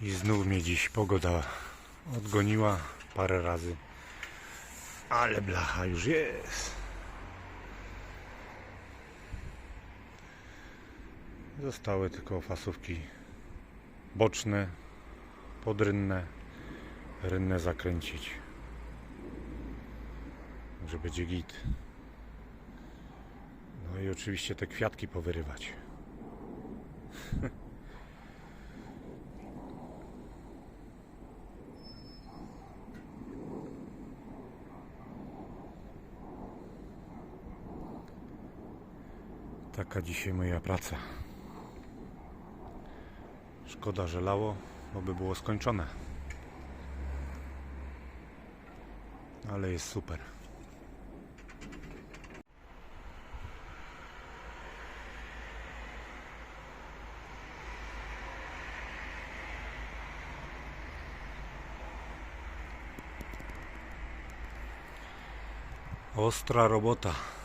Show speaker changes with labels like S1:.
S1: I znów mnie dziś pogoda odgoniła parę razy. Ale blacha już jest. Zostały tylko fasówki boczne, podrynne, rynne zakręcić. Że będzie git. No i oczywiście te kwiatki powyrywać. Taka dzisiaj moja praca. Szkoda, że lało, bo by było skończone. Ale jest super. Ostra robota.